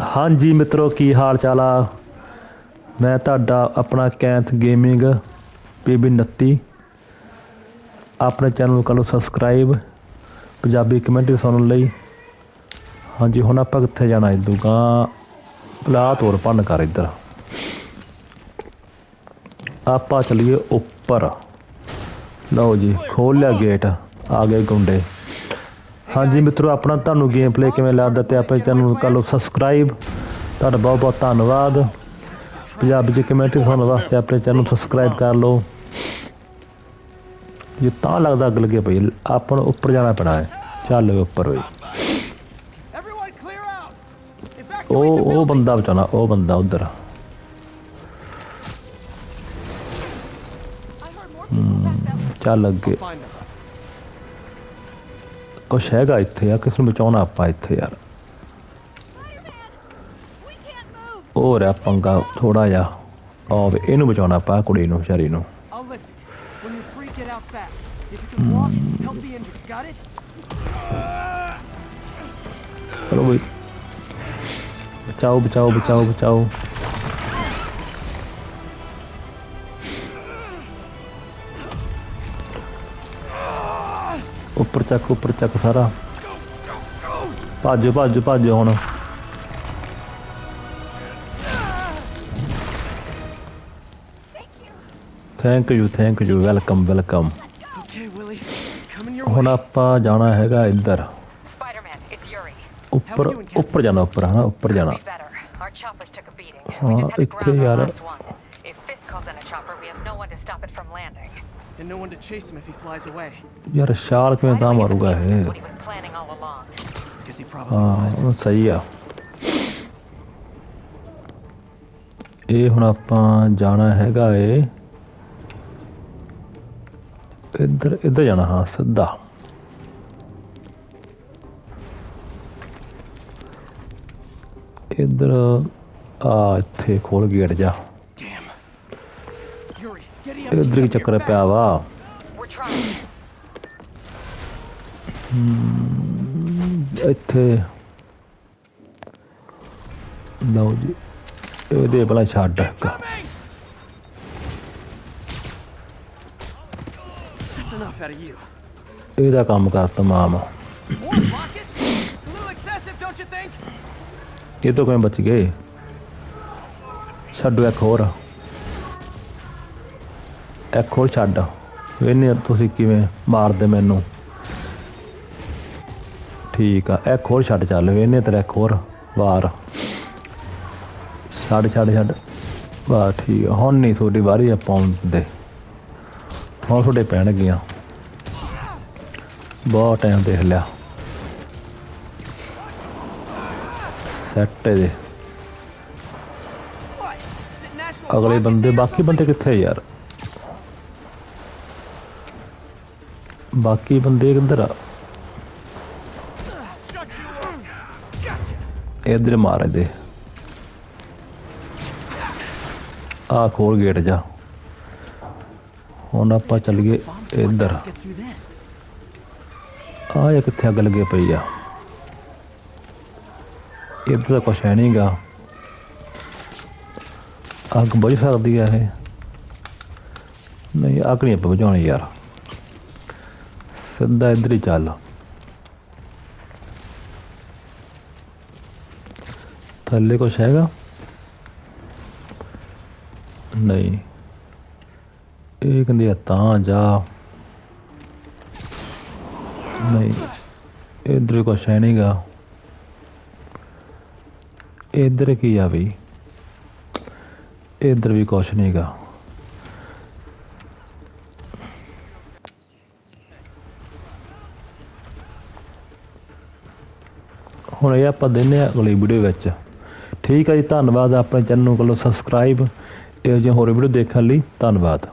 ਹਾਂਜੀ ਮਿੱਤਰੋ, ਕੀ ਹਾਲ ਚਾਲ ਆ? ਮੈਂ ਤੁਹਾਡਾ ਆਪਣਾ ਕੈਂਥ ਗੇਮਿੰਗ ਪੀਬੀ 29 ਆਪਣੇ ਚੈਨਲ ਨੂੰ ਕਰ ਸਬਸਕ੍ਰਾਈਬ। ਪੰਜਾਬੀ ਕਮੈਂਟਰੀ ਸੁਣਨ ਲਈ। ਹਾਂਜੀ, ਹੁਣ ਆਪਾਂ ਕਿੱਥੇ ਜਾਣਾ? ਇਦੂਗਾ ਪਲਾ ਤੋਰ ਭੰਨ ਕਰ ਇੱਧਰ। ਆਪਾਂ ਚਲੀਏ ਉੱਪਰ। ਲਓ ਜੀ ਖੋਲ ਲਿਆ ਗੇਟ ਆ ਗਏ ਗੁੰਡੇ। ਹਾਂਜੀ ਮਿੱਤਰੋ ਆਪਣਾ ਤੁਹਾਨੂੰ ਗੇਮ ਪਲੇ ਕਿਵੇਂ ਲੱਗਦਾ ਤੇ ਆਪਣੇ ਚੈਨਲ ਨੂੰ ਕਰ ਲਓ ਸਬਸਕ੍ਰਾਈਬ ਤੁਹਾਡਾ ਬਹੁਤ ਬਹੁਤ ਧੰਨਵਾਦ। ਪੰਜਾਬੀ ਚ ਕਮੈਂਟ ਸੁਣਨ ਵਾਸਤੇ ਆਪਣੇ ਚੈਨਲ ਨੂੰ ਸਬਸਕ੍ਰਾਈਬ ਕਰ ਲਓ। ਇਹ ਤਾਂ ਲੱਗਦਾ ਅੱਗ ਲੱਗੇ ਪਈ ਆਪਾਂ ਨੂੰ ਉੱਪਰ ਜਾਣਾ ਪੈਣਾ ਹੈ। ਚੱਲ ਉੱਪਰ ਹੋਈ। ਉਹ ਉਹ! ਬੰਦਾ ਬਚਾਉਣਾ ਉਹ ਬੰਦਾ ਉਧਰ। ਚੱਲ ਅੱਗੇ. ਕੁਛ ਹੈਗਾ ਇੱਥੇ ਆ ਕਿਸ ਨੂੰ ਬਚਾਉਣਾ ਆਪਾਂ ਇੱਥੇ ਯਾਰ. ਉਹ ਰਿਹਾ ਪੰਗਾ ਥੋੜਾ ਜਿਹਾ ਆ ਵੇ ਇਹਨੂੰ ਬਚਾਉਣਾ ਆਪਾਂ ਕੁੜੀ ਨੂੰ ਵਿਚਾਰੀ ਨੂੰ? ਚਲੋ ਬਈ ਬਚਾਓ ਬਚਾਓ ਬਚਾਓ ਬਚਾਓ ਉੱਪਰ ਚੱਕ ਉੱਪਰ ਚੱਕ ਸਾਰਾ ਭੱਜ ਭੱਜ ਭੱਜ ਹੁਣ thank you thank you welcome welcome Okay, Willie. Coming your ਹੁਣ way. ਆਪਾਂ ਜਾਣਾ ਹੈਗਾ ਇੱਧਰ Spider-Man, it's Yuri. ਉੱਪਰ ਉੱਪਰ ਜਾਣਾ ਉੱਪਰ ਹਨਾ ਉੱਪਰ ਜਾਣਾ Be better. Our choppers took a beating. ਹਾਂ, We just had to ਇੱਥੇ ground our ਯਾਰ- last one. If Fisk calls in a chopper, we have no one to stop it from landing. And no one to chase him if he flies away. ਯਾਰ ਛਾਲ ਕਿਵੇਂ Why ਤਾਂ do we ਮਾਰੂਗਾ believe ਇਹ That's what he was planning all along. Because he probably ਹਾਂ was. ਉਹ ਸਹੀ ਆ ਇਹ ਹੁਣ ਆਪਾਂ ਜਾਣਾ ਹੈਗਾ ਏ ਇੱਧਰ ਇੱਧਰ ਜਾਣਾ ਹਾਂ ਸਿੱਧਾ ਇੱਧਰ ਆ ਇੱਥੇ ਖੋਲ ਗੇਟ ਜਾ ਇੱਧਰ here ਚੱਕਰ ਪਿਆ. ਵਾ. ਇੱਥੇ ਲਓ ਜੀ ਇਹਦੇ ਪਹਿਲਾਂ ਛੱਡ ਇੱਕ. ਇਹਦਾ ਕੰਮ ਕਰ ਤਮਾਮ? ਇਹ ਤੋਂ ਕਿਵੇਂ ਬਚ ਗਏ ਛੱਡੋ ਇੱਕ ਹੋਰ ਇੱਕ ਹੋਰ ਛੱਡ। ਵੇਨੇ ਤੁਸੀਂ ਕਿਵੇਂ ਮਾਰਦੇ ਮੈਨੂੰ? ਠੀਕ ਆ ਇੱਕ ਹੋਰ ਛੱਡ ਚੱਲ ਵੇਨੇ ਤੇਰਾ ਇੱਕ ਹੋਰ ਵਾਰ। ਛੱਡ ਛੱਡ ਛੱਡ। ਵਾਹ ਠੀਕ ਆ, ਹੁਣ ਨਹੀਂ ਤੁਹਾਡੀ ਵਾਰੀ ਆ ਪਾਉਣ ਦੇ ਹੁਣ ਤੁਹਾਡੇ ਪੈਣਗੀਆਂ ਬਹੁਤ ਟਾਈਮ ਦੇਖ ਲਿਆ। ਸੈੱਟ ਦੇ ਅਗਲੇ ਬੰਦੇ, ਬਾਕੀ ਬੰਦੇ ਕਿੱਥੇ ਯਾਰ? ਬਾਕੀ ਬੰਦੇ ਕਿੱਧਰ ਆ। something? Gotcha. ਇਧਰ ਮਾਰ ਦੇ ਆ ਖੋਲ ਗੇਟ ਜਾ। ਹੁਣ ਆਪਾਂ ਚੱਲ ਗਏ ਇੱਧਰ। ਆ ਇਹ ਕਿੱਥੇ ਅੱਗ ਲੱਗੇ ਪਈ ਆ। ਇੱਧਰ ਤਾਂ ਕੁਛ ਹੈ ਨਹੀਂਗਾ। ਅੱਗ ਬੜੀ ਸਕਦੀ ਆ ਇਹ। ਨਹੀਂ, ਅੱਗ ਨਹੀਂ ਆਪਾਂ ਬੁਝਾਉਣੀ ਯਾਰ। ਸਿੱਧਾ ਇੱਧਰ ਹੀ ਚੱਲ। ਥੱਲੇ ਕੁਛ ਹੈਗਾ? ਨਹੀਂ। ਇਹ ਕਹਿੰਦੇ ਆ ਤਾਂ ਜਾ। ਨਹੀਂ, ਇਧਰ ਕੁਛ ਹੈ ਨਹੀਂਗਾ। ਇਧਰ ਕੀ ਆ ਬਈ? ਇਧਰ ਵੀ ਕੁਛ ਨਹੀਂਗਾ। ਹੁਣ ਇਹ ਆਪਾਂ ਦਿੰਨੇ ਆ ਅਗਲੀ ਵੀਡੀਓ ਵਿੱਚ। ਠੀਕ ਹੈ ਜੀ, ਧੰਨਵਾਦ ਆਪਣੇ ਚੈਨਲ ਨੂੰ ਕੋਲੋਂ ਸਬਸਕ੍ਰਾਈਬ ਇਹੋ ਜਿਹੇ ਹੋਰ ਵੀਡੀਓ ਦੇਖਣ ਲਈ ਧੰਨਵਾਦ।